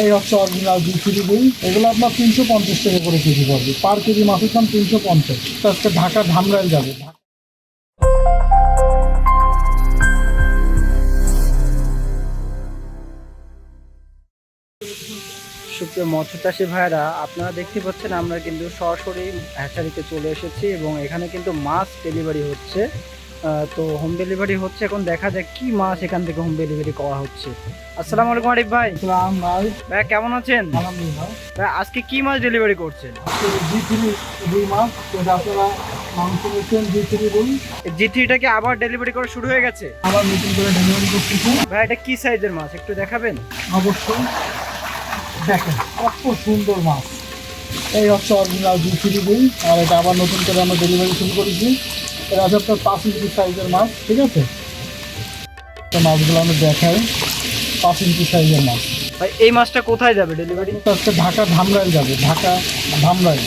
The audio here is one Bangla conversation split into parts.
এই হচ্ছে অরিজিনাল দুই থ্রি রুই এগুলো আপনার তিনশো পঞ্চাশ টাকা করে কেজি পড়বে। পার কেজি মাছের দাম তিনশো পঞ্চাশ। আজকে ঢাকা ধামরাইল যাবে। সুপ্রিয় মৎস্য চাষী ভাইরা আপনারা দেখতে পাচ্ছেন আমরা কিন্তু সরাসরি হ্যাচারিতে চলে এসেছি এবং এখানে কিন্তু মাছ ডেলিভারি হচ্ছে। তো হোম ডেলিভারি হচ্ছে। এখন দেখা যাক কি মাছ এখান থেকে হোম ডেলিভারি করা হচ্ছে। আসসালামু আলাইকুম আরিফ ভাই। ইসলাম ভাই। ভাই কেমন আছেন? আলহামদুলিল্লাহ। ভাই আজকে কি মাছ ডেলিভারি করছেন? জি থ্রি রুই মাছ যেটা আপনারা মাংস নিচ্ছেন জি থ্রি রুই জি থ্রিটাকে আবার ডেলিভারি করা শুরু হয়ে গেছে? আবার নতুন করে ডেলিভারি করতেছে। ভাই এটা কি সাইজের মাছ? একটু দেখাবেন? অবশ্যই দেখেন কত সুন্দর মাছ। এই হচ্ছে অরিজিনাল দুই থ্রি রুই আর এটা আবার নতুন করে আমরা ডেলিভারি শুরু করেছি। এটা আছে আপনার পাঁচ ইঞ্চি সাইজের মাছ ঠিক আছে? তো মাছগুলো আমি দেখাই। পাঁচ ইঞ্চি সাইজের মাছ। এই মাছটা কোথায় যাবে? ডেলিভারি আজকে ঢাকা ধামরাই যাবে ঢাকা ধামরাইল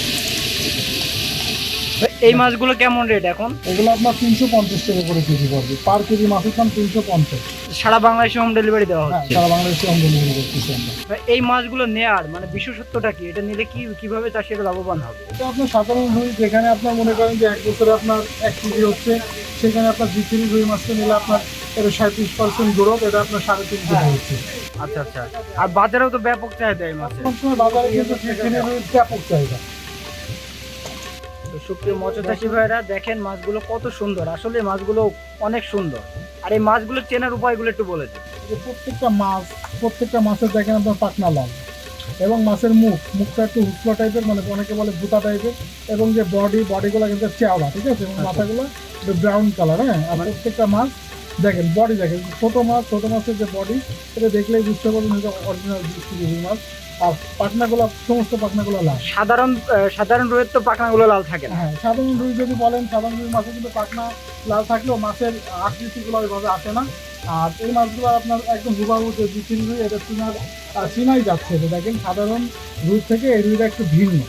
এই মাছগুলো কেমন রেট এখন? এগুলো আপনার তিনশো পঞ্চাশ টাকা করে কেজি পড়বে। পার কেজি মাছের দাম তিনশো পঞ্চাশ। সারা বাংলাদেশে হোম ডেলিভারি দেওয়া হ্যাঁ হচ্ছে? সারা বাংলাদেশে হোম ডেলিভারি করতেছি আমরা। এই মাছগুলো নেয়ার মানে বিশেষত্বটা কি? এটা নিলে কি কীভাবে চাষিরা লাভবান হবে? এটা আপনার সাধারণ রুই যেখানে আপনার মনে করেন যে এক বছরে আপনার এক কেজি হচ্ছে সেখানে আপনার দ্বিতীয় রুই মাছটা নিলে আপনার এটা সাঁত্রিশ পার্সেন্ট গ্রোথ এটা আপনার সাড়ে তিন কেজি হচ্ছে। আচ্ছা আচ্ছা। আর বাজারেও তো ব্যাপক চাহিদা এই মাছের। বাজারে কিন্তু ব্যাপক চাহিদা। সুপ্রিয় মৎস্যচাষী ভাইরা দেখেন মাছগুলো কত সুন্দর। আসলে মাছগুলো অনেক সুন্দর। আর এই মাছগুলো চেনার উপায়গুলো একটু বলে দিন। প্রত্যেকটা মাছ প্রত্যেকটা মাছের দেখেন আপনার পাকনা লাল এবং মাছের মুখ। মুখটা একটু হুকলো টাইপের মানে অনেকে বলে ভুতা টাইপের এবং যে বডি বডিগুলো কিন্তু চেওড়া ঠিক আছে? এবং আচ্ছা। মাথাগুলো একটু ব্রাউন কালার হ্যাঁ? আর প্রত্যেকটা মাছ দেখেন বডি দেখেন ছোটো মাছ ছোটো মাছের যে বডি এটা দেখলেই বুঝতে পারবেন এটা অরিজিনাল রুই মাছ। আর পাখনাগুলো সমস্ত পাখনাগুলো লাল। সাধারণ সাধারণ রোয়ের তো পাখনাগুলো লাল থাকে না। হ্যাঁ সাধারণ রুই যদি বলেন সাধারণ রুই মাছে কিন্তু পাখনা লাল থাকলেও মাছের আকৃতিগুলো ওইভাবে আসে না। আর এই মাছগুলো আপনার একদম হুবাহু যে বিচিন রুই এটা চিনার চিনাই যাচ্ছে। এটা দেখেন সাধারণ রুই থেকে এই রুইটা একটু ভিন্ন।